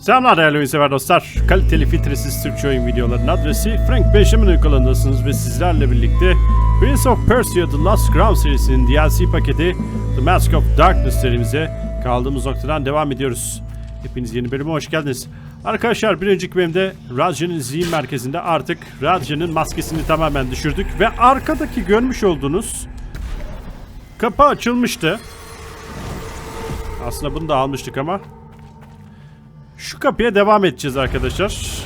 Selamlar değerli oyunsever dostlar. Kaliteli filtresiz Türkçe oyun videolarının adresi Frank Benjamin uygulandasınız ve sizlerle birlikte Prince of Persia The Last Crown serisinin DLC paketi The Mask of Darkness serimize kaldığımız noktadan devam ediyoruz. Hepiniz yeni bölüme hoş geldiniz. Arkadaşlar bir önceki bölümde Raja'nın zihin merkezinde artık Raja'nın maskesini tamamen düşürdük ve arkadaki görmüş olduğunuz kapı açılmıştı. Aslında bunu da almıştık ama şu kapıya devam edeceğiz arkadaşlar.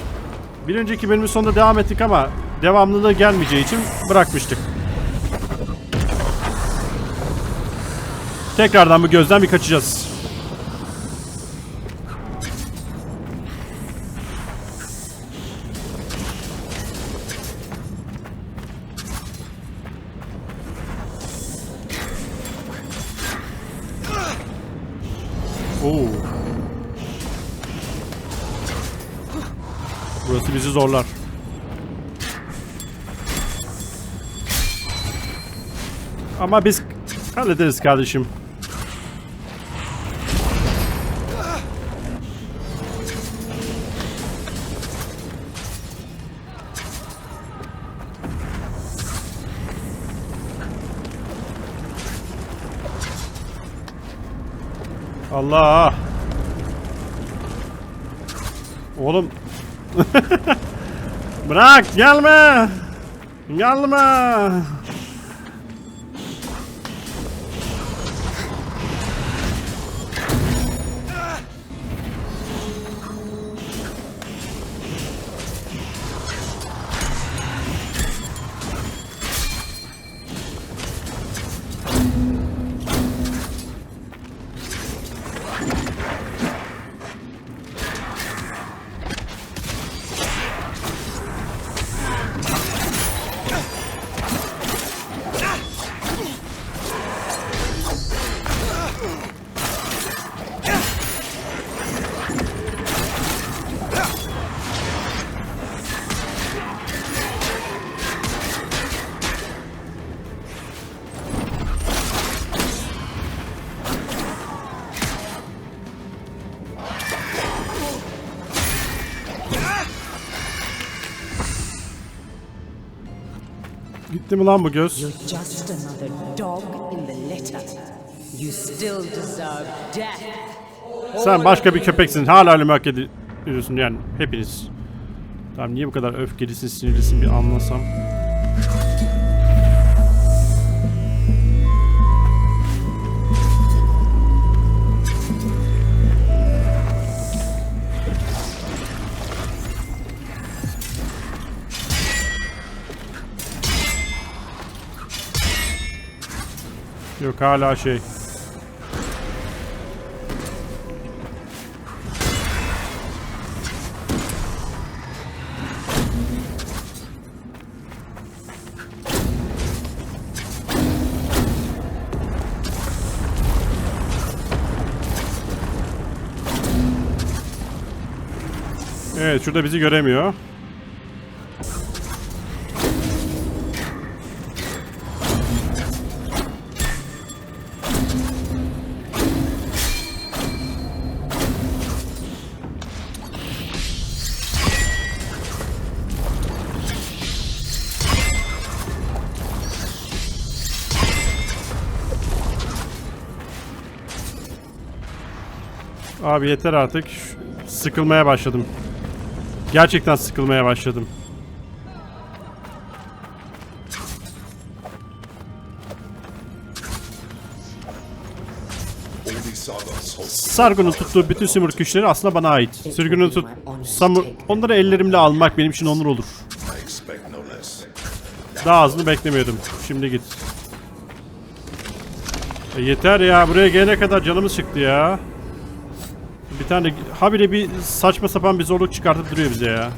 Bir önceki bölümün sonunda devam ettik ama devamlılığı gelmeyeceği için bırakmıştık. Tekrardan bu gözden bir kaçacağız. Zorlar. Ama biz hallederiz kardeşim. Allah! Oğlum Bırak gelme. Gelme. Gitti mi lan bu göz? You're just another dog in the litter. You still deserve death. Sen başka bir köpeksin. Hala ölümü hak ediyorsun yani hepiniz. Tamam niye bu kadar öfkelisin, sinirlisin bir anlasam. Yok hala şey. Evet şurada bizi göremiyor. Abi yeter artık. Sıkılmaya başladım. Gerçekten sıkılmaya başladım. Sargun'un tuttuğu bütün simurg güçleri aslında bana ait. Sürgünün tut... Samur... Onları ellerimle almak benim için onur olur. Daha azını beklemiyordum. Şimdi git. E yeter ya. Buraya gelene kadar canımız çıktı ya. Bir tane habire bir saçma sapan bir zorluk çıkartıp duruyor bize ya.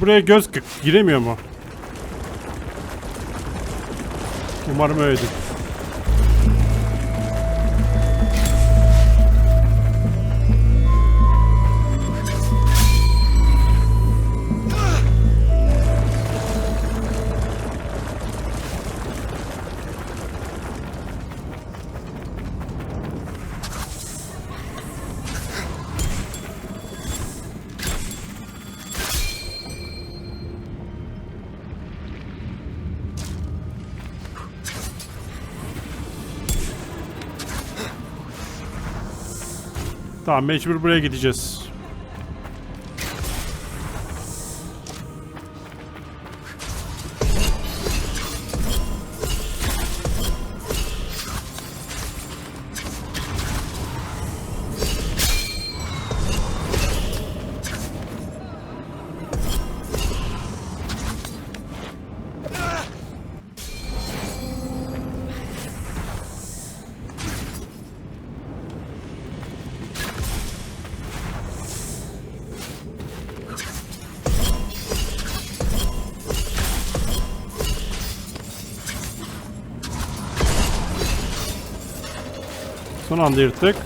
Buraya göz giremiyor mu? Umarım öyledir. Tamam mecbur buraya gideceğiz. Son anda yırttık.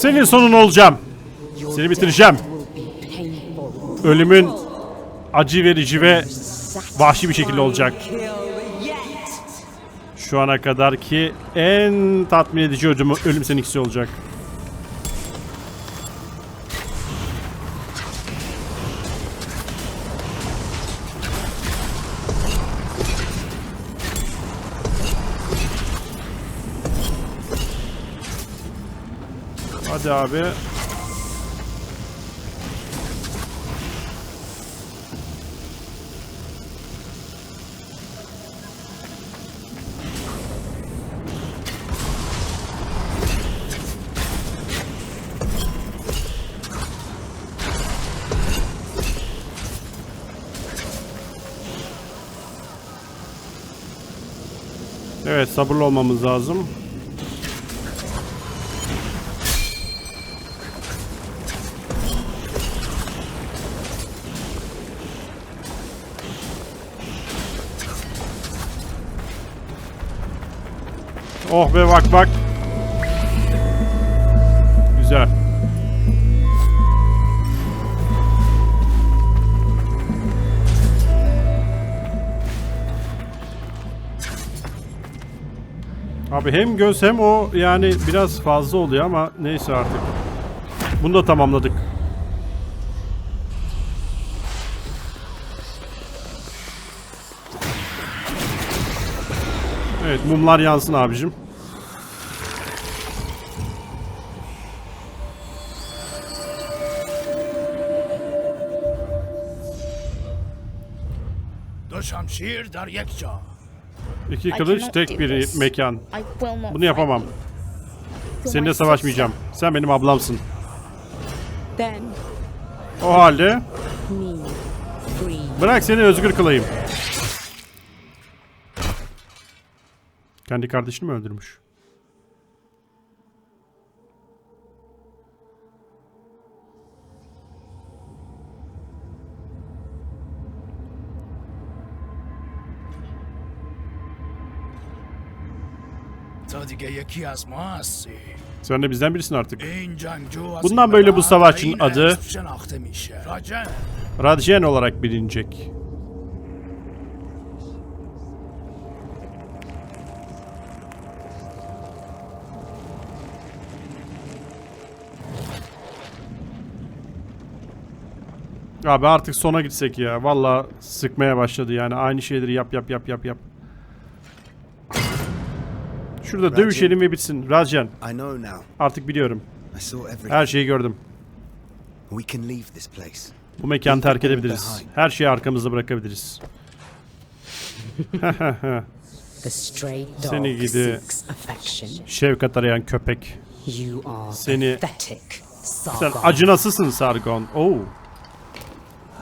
Senin sonun olacağım. Seni bitireceğim. Ölümün acı verici ve vahşi bir şekilde olacak. Şu ana kadar ki en tatmin edici ölüm, ölüm seninkisi olacak. Hadi abi. Evet sabırlı olmamız lazım. Oh be bak bak. Güzel. Abi hem göz hem o yani biraz fazla oluyor ama neyse artık. Bunu da tamamladık. Evet mumlar yansın abicim. Şamşir der yekça. İki kılıç tek bir mekan. Bunu yapamam. Seninle savaşmayacağım. Sen benim ablamsın. O halde bırak seni özgür kılayım. Kendi kardeşini mi öldürmüş? Sen de bizden birisin artık. Bundan böyle bu savaşın adı Radjen olarak bilinecek. Abi artık sona gitsek ya. Valla sıkmaya başladı yani. Aynı şeyleri yap yap yap yap yap. Şurada dövüşelim ve bitsin. Rajan I know now. artık biliyorum. I saw everything. Her şeyi gördüm. We can leave this place. Bu mekanı terk edebiliriz. Her şeyi arkamızda bırakabiliriz. Seni gidi-. Şefkat arayan köpek. You are Seni- pathetic, Sen acınasısın Sargon. Oo.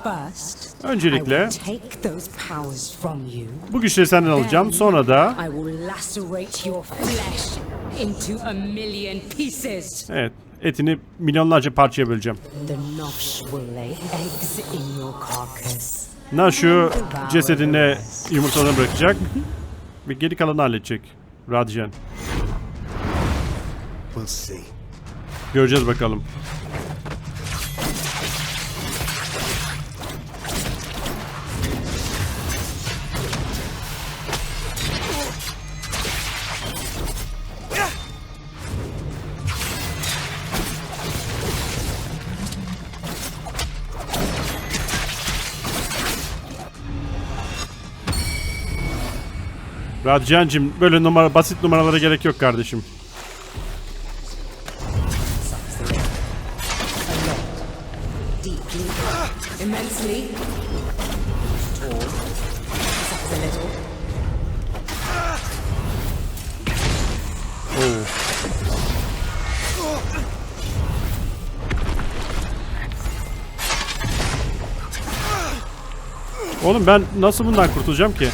First, Öncelikle I will take those powers from you. bu güçleri senden alacağım. Sonra da I will lacerate your flesh into a million pieces. evet etini milyonlarca parçaya böleceğim. The Nosh will lay eggs in your carcass. Nashu cesedinde yumurtalarını bırakacak. Ve geri kalanı halledecek. Radjen. Göreceğiz bakalım. Radyancım böyle numara basit numaralara gerek yok kardeşim. Oğlum ben nasıl bundan kurtulacağım ki?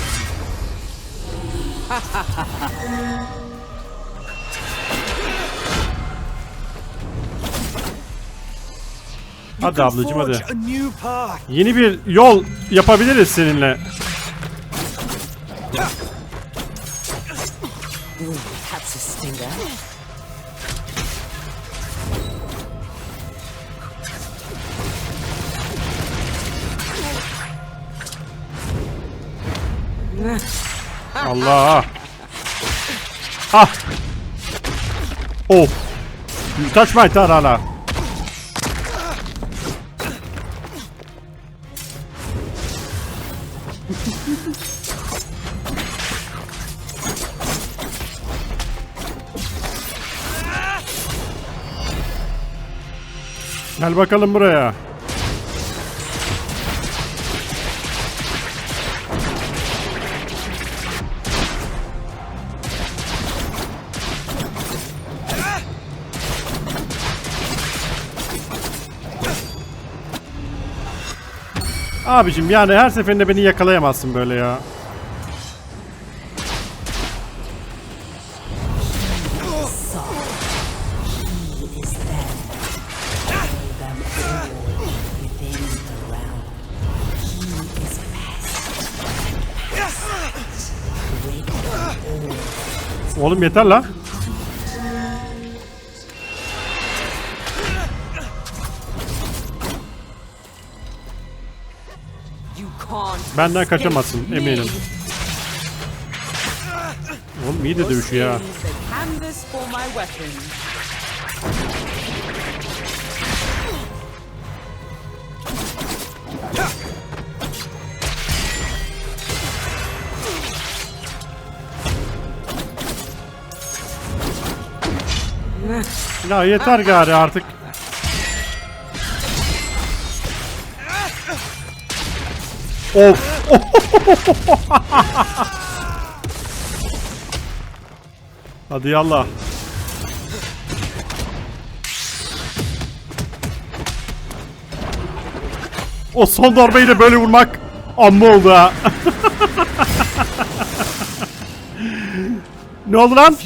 Hadi ablacım hadi. Yeni bir yol yapabiliriz seninle. Allah. Ah. Oh. You touch my tarala. Gel bakalım buraya. Abicim yani her seferinde beni yakalayamazsın böyle ya. He is there. Benden kaçamazsın eminim. Oğlum iyi de dövüşüyor ya. Ya yeter gari artık. Of. Hadi yallah. O son darbeyi de böyle vurmak amma oldu ha. ne oldu lan?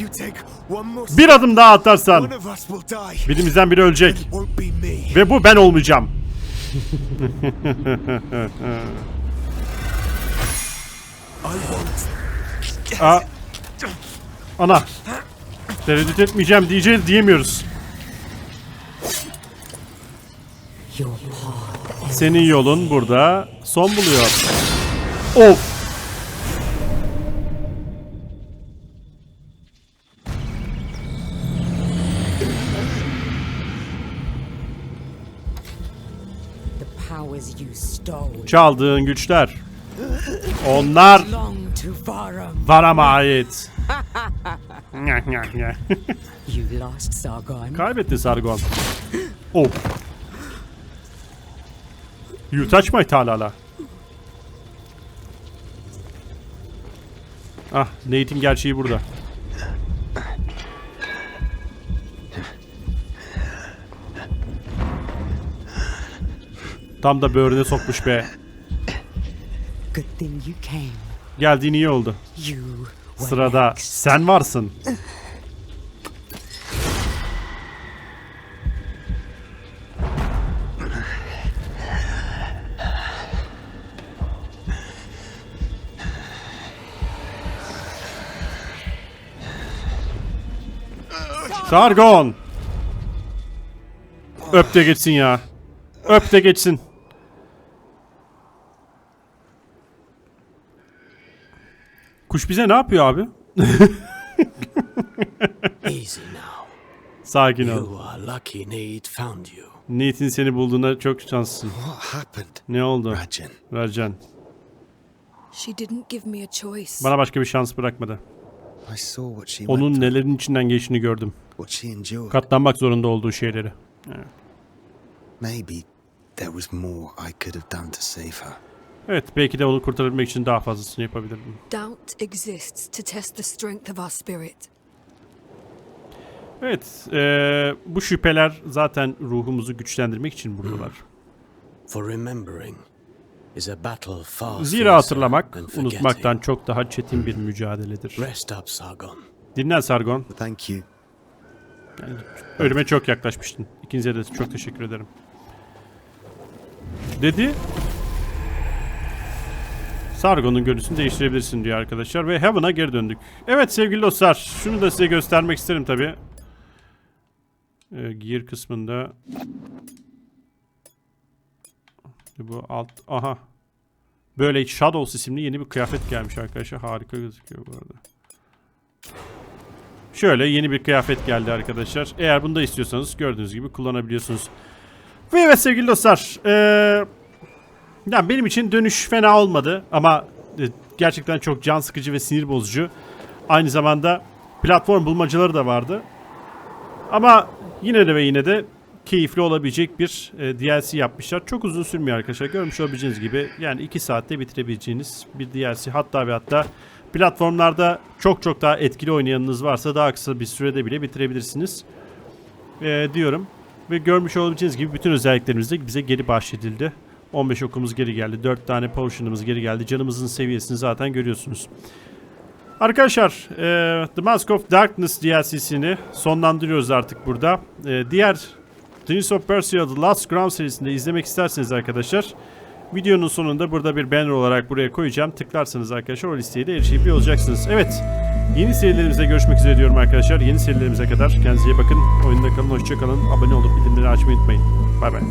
Bir adım daha atarsan birimizden biri ölecek. Ve bu ben olmayacağım. Aa, ana. Tereddüt etmeyeceğim diyeceğiz diyemiyoruz. Senin yolun burada son buluyor. Of. the power powers you stole Çaldığın güçler. Onlar. Varama ait. Kaybetti Sargon. Oh. You touch my talala. Ah, Nate'in gerçeği burada. Tam da böğrüne sokmuş be. Good thing you came. Geldiğin iyi oldu. You were Sırada next. sen varsın. Sargon. Öp de geçsin ya. Öp de geçsin. Kuş bize ne yapıyor abi? Easy now. Sakin ol. You are lucky Need found you. Niyetin seni bulduğuna çok şanslısın. What happened? Ne oldu? Rajan. Vercan. She didn't give me a choice. Bana başka bir şans bırakmadı. I saw what she Onun nelerin içinden geçtiğini gördüm. what she endured. Katlanmak zorunda olduğu şeyleri. Maybe there was more I could have done to save her. Evet belki de onu kurtarabilmek için daha fazlasını yapabilirdim. Doubt exists to test the strength of our spirit. Evet eee, bu şüpheler zaten ruhumuzu güçlendirmek için buradalar. For remembering is a battle far Zira fiercer hatırlamak than unutmaktan forgetting. çok daha çetin bir mücadeledir. Rest up, Sargon. Dinlen Sargon. Thank you. Ölüme çok yaklaşmıştın. İkinize de çok teşekkür ederim. Dedi. Sargon'un görüntüsünü değiştirebilirsin diyor arkadaşlar ve Heaven'a geri döndük. Evet sevgili dostlar şunu da size göstermek isterim tabi. Ee, gear kısmında bu alt aha böyle Shadows isimli yeni bir kıyafet gelmiş arkadaşlar harika gözüküyor bu arada. Şöyle yeni bir kıyafet geldi arkadaşlar. Eğer bunu da istiyorsanız gördüğünüz gibi kullanabiliyorsunuz. Ve evet sevgili dostlar. eee yani benim için dönüş fena olmadı ama e, gerçekten çok can sıkıcı ve sinir bozucu. Aynı zamanda platform bulmacaları da vardı. Ama yine de ve yine de keyifli olabilecek bir e, DLC yapmışlar. Çok uzun sürmüyor arkadaşlar. Görmüş olabileceğiniz gibi yani 2 saatte bitirebileceğiniz bir DLC. Hatta ve hatta platformlarda çok çok daha etkili oynayanınız varsa daha kısa bir sürede bile bitirebilirsiniz. E, diyorum. Ve görmüş olabileceğiniz gibi bütün özelliklerimiz de bize geri bahşedildi. 15 okumuz geri geldi. 4 tane potion'ımız geri geldi. Canımızın seviyesini zaten görüyorsunuz. Arkadaşlar e, The Mask of Darkness DLC'sini sonlandırıyoruz artık burada. E, diğer Prince of Persia The Last Crown serisinde izlemek isterseniz arkadaşlar videonun sonunda burada bir banner olarak buraya koyacağım. Tıklarsanız arkadaşlar o listeye de erişebiliyor olacaksınız. Evet yeni serilerimizde görüşmek üzere diyorum arkadaşlar. Yeni serilerimize kadar kendinize iyi bakın. Oyunda kalın, hoşça kalın. Abone olup bildirimleri açmayı unutmayın. Bay bay.